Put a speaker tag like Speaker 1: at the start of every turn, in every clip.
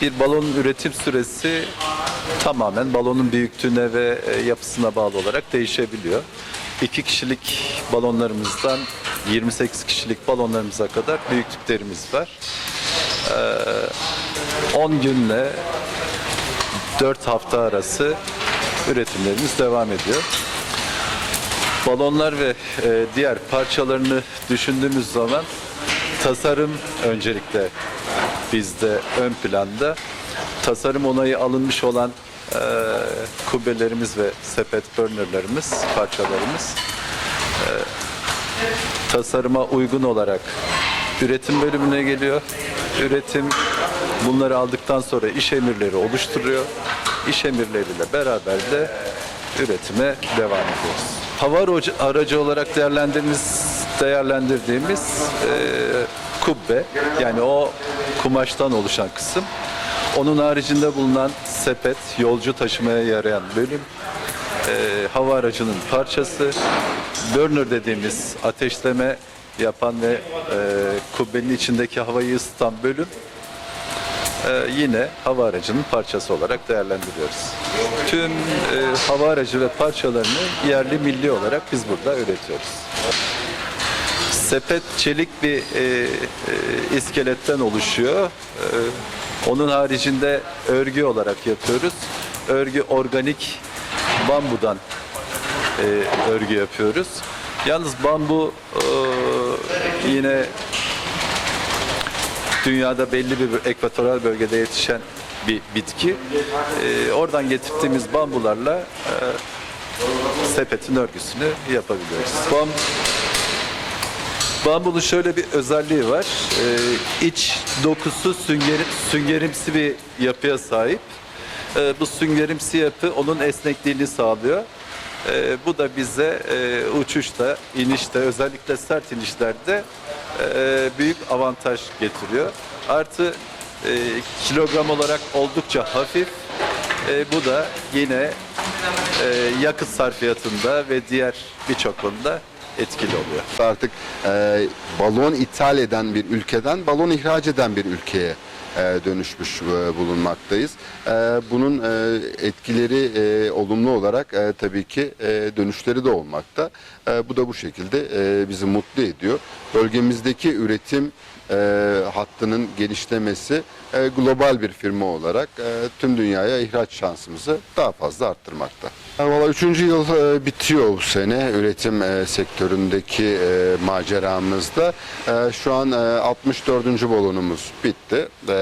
Speaker 1: Bir balonun üretim süresi tamamen balonun büyüklüğüne ve e, yapısına bağlı olarak değişebiliyor. 2 kişilik balonlarımızdan 28 kişilik balonlarımıza kadar büyüklüklerimiz var. Ee, 10 günle 4 hafta arası üretimlerimiz devam ediyor. Balonlar ve e, diğer parçalarını düşündüğümüz zaman tasarım öncelikle bizde ön planda. Tasarım onayı alınmış olan e, kubbelerimiz ve sepet burnerlarımız, parçalarımız e, tasarıma uygun olarak üretim bölümüne geliyor. Üretim bunları aldıktan sonra iş emirleri oluşturuyor. İş emirleriyle beraber de üretime devam ediyoruz. Hava aracı olarak değerlendirdiğimiz, değerlendirdiğimiz e, kubbe yani o kumaştan oluşan kısım. Onun haricinde bulunan sepet, yolcu taşımaya yarayan bölüm, e, hava aracının parçası, burner dediğimiz ateşleme yapan ve e, kubbenin içindeki havayı ısıtan bölüm e, yine hava aracının parçası olarak değerlendiriyoruz. Tüm e, hava aracı ve parçalarını yerli milli olarak biz burada üretiyoruz. Sepet çelik bir e, e, iskeletten oluşuyor. E, onun haricinde örgü olarak yapıyoruz. Örgü organik bambudan e, örgü yapıyoruz. Yalnız bambu e, yine dünyada belli bir ekvatoral bölgede yetişen bir bitki. E, oradan getirdiğimiz bambularla e, sepetin örgüsünü yapabiliyoruz. Bam, bambunun şöyle bir özelliği var. E, iç dokusu süngeri, süngerimsi bir yapıya sahip. E, bu süngerimsi yapı onun esnekliğini sağlıyor. E, bu da bize e, uçuşta, inişte, özellikle sert inişlerde e, büyük avantaj getiriyor. Artı e, kilogram olarak oldukça hafif. E, bu da yine e, yakıt sarfiyatında ve diğer birçok konuda etkili oluyor.
Speaker 2: Artık e, balon ithal eden bir ülkeden balon ihraç eden bir ülkeye e, dönüşmüş e, bulunmaktayız. E, bunun etkileri olumlu olarak tabii ki dönüşleri de olmakta. Bu da bu şekilde bizi mutlu ediyor. Bölgemizdeki üretim e, hattının genişlemesi e, global bir firma olarak e, tüm dünyaya ihraç şansımızı daha fazla arttırmakta. E, Valla üçüncü yıl e, bitiyor bu sene üretim e, sektöründeki e, maceramızda. E, şu an e, 64. balonumuz bitti e,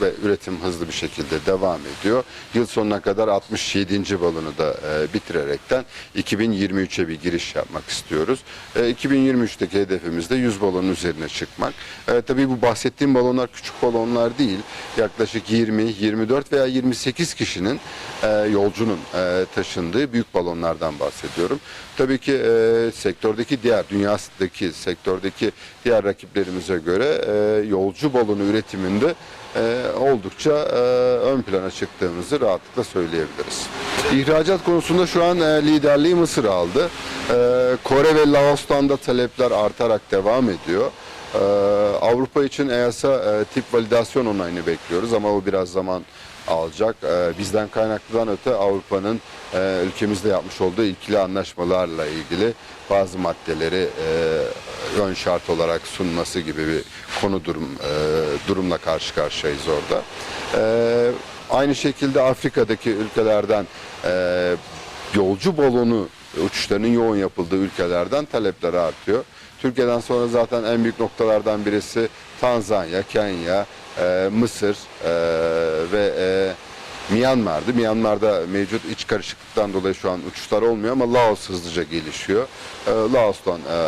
Speaker 2: ve üretim hızlı bir şekilde devam ediyor. Yıl sonuna kadar 67. balonu da e, bitirerekten 2023'e bir giriş yapmak istiyoruz. E, 2023'teki hedefimiz de 100 balonun üzerine çıkmak. E, tabii bu bahsettiğim balonlar küçük balonlar değil. Yaklaşık 20, 24 veya 28 kişinin e, yolcunun e, taşındığı büyük balonlardan bahsediyorum. Tabii ki e, sektördeki diğer dünyadaki sektördeki diğer rakiplerimize göre e, yolcu balonu üretiminde e, oldukça e, ön plana çıktığımızı rahatlıkla söyleyebiliriz. İhracat konusunda şu an e, liderliği Mısır aldı. E, Kore ve Laos'tan da talepler artarak devam ediyor. Ee, Avrupa için EASA e, tip validasyon onayını bekliyoruz ama o biraz zaman alacak. Ee, bizden kaynaklıdan öte Avrupa'nın e, ülkemizde yapmış olduğu ikili anlaşmalarla ilgili bazı maddeleri e, ön şart olarak sunması gibi bir konu durum e, durumla karşı karşıyayız orada. Ee, aynı şekilde Afrika'daki ülkelerden e, yolcu balonu uçuşlarının yoğun yapıldığı ülkelerden talepler artıyor. Türkiye'den sonra zaten en büyük noktalardan birisi Tanzanya, Kenya, e, Mısır e, ve e, Myanmar'dı. Myanmar'da mevcut iç karışıklıktan dolayı şu an uçuşlar olmuyor ama Laos hızlıca gelişiyor. E, Laos'tan e,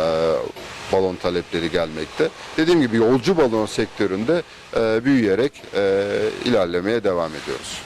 Speaker 2: balon talepleri gelmekte. Dediğim gibi yolcu balon sektöründe e, büyüyerek e, ilerlemeye devam ediyoruz.